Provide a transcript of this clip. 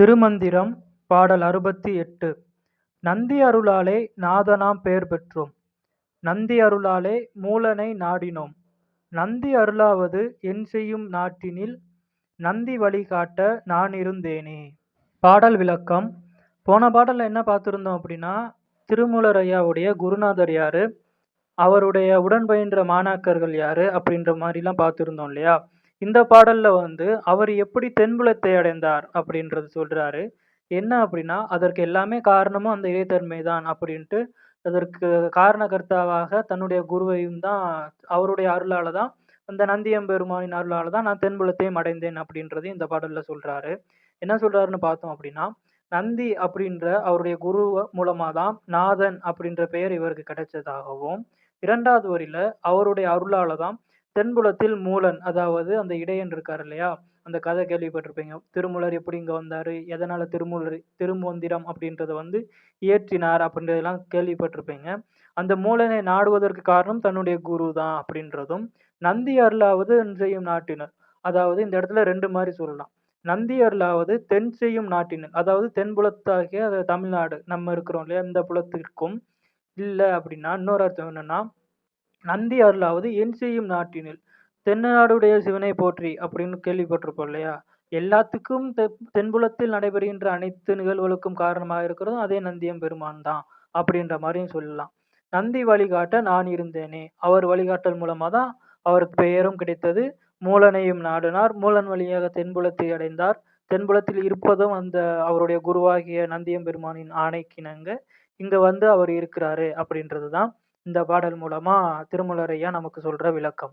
திருமந்திரம் பாடல் அறுபத்தி எட்டு. நந்தி அருளாலே நாதனாம் பெயர் பெற்றோம். நந்தி அருளாலே மூலனை நாடினோம். நந்தி அருளாவது என் செய்யும் நாட்டினில் நந்தி வழிகாட்ட நானிருந்தேனே. பாடல் விளக்கம். போன பாடலில் என்ன பார்த்துருந்தோம் அப்படின்னா திருமூலர் ஐயாவுடைய குருநாதர் யாரு? அவருடைய உடன் பயின்ற மாணாக்கர்கள் யாரு? அப்படின்ற மாதிரிலாம் பார்த்துருந்தோம் இல்லையா? இந்த பாடல்ல வந்து அவர் எப்படி தென்புலத்தை அடைந்தார் அப்படின்றது சொல்றாரு. என்ன அப்படின்னா அதற்கு எல்லாமே காரணமும் அந்த இறைத்தன்மை தான் அப்படின்ட்டு அதற்கு காரணகர்த்தாவாக தன்னுடைய குருவையும் தான் அவருடைய அருளால தான் அந்த நந்தியம்பெருமானின் அருளால தான் நான் தென்புலத்தையும் அடைந்தேன் அப்படின்றதையும் இந்த பாடல்ல சொல்றாரு. என்ன சொல்றாருன்னு பார்த்தோம் அப்படின்னா நந்தி அப்படின்ற அவருடைய குரு மூலமா தான் நாதன் அப்படின்ற பெயர் இவருக்கு கிடைச்சதாகவும் இரண்டாவது வரியில அவருடைய அருளால தான் தென்புலத்தில் மூலன் அதாவது அந்த இடையன் இருக்கார் இல்லையா அந்த கதை கேள்விப்பட்டிருப்பீங்க. திருமூலர் எப்படி இங்கே வந்தார்? எதனால் திருமூலர் திருமந்திரம் அப்படின்றத வந்து இயற்றினார் அப்படின்றதெல்லாம் கேள்விப்பட்டிருப்பீங்க. அந்த மூலனை நாடுவதற்கு காரணம் தன்னுடைய குரு தான் அப்படின்றதும் நந்தி அருளாவது செய்யும் நாட்டினர். அதாவது இந்த இடத்துல ரெண்டு மாதிரி சொல்லலாம். நந்தி அருளாவது தென் செய்யும் நாட்டினர். அதாவது தென்புலத்தாகிய அது தமிழ்நாடு நம்ம இருக்கிறோம் இல்லையா? இந்த புலத்திற்கும் இல்லை அப்படின்னா இன்னொரு அர்த்தம் என்னன்னா நந்தி அருளாவது என் செய்யும் நாட்டினில். தென்னாடுடைய சிவனை போற்றி அப்படின்னு கேள்விப்பட்டிருப்போம் இல்லையா? எல்லாத்துக்கும் தெ- தென்புலத்தில் நடைபெறுகின்ற அனைத்து நிகழ்வுகளுக்கும் காரணமாக இருக்கிறதும் அதே நந்தியம் பெருமான் தான் அப்படின்ற மாதிரியும் சொல்லலாம். நந்தி வழிகாட்ட நான் இருந்தேனே. அவர் வழிகாட்டல் மூலமாக தான் அவருக்கு பெயரும் கிடைத்தது. மூலனையும் நாடினார். மூலன் வழியாக தென்புலத்தை அடைந்தார். தென்புலத்தில் இருப்பதும் அந்த அவருடைய குருவாகிய நந்தியம் பெருமானின் ஆணைக்கிணங்க இங்கே வந்து அவர் இருக்கிறாரு அப்படின்றது தான் இந்த பாடல் மூலமா திருமலரையா நமக்கு சொல்ற விளக்கம்.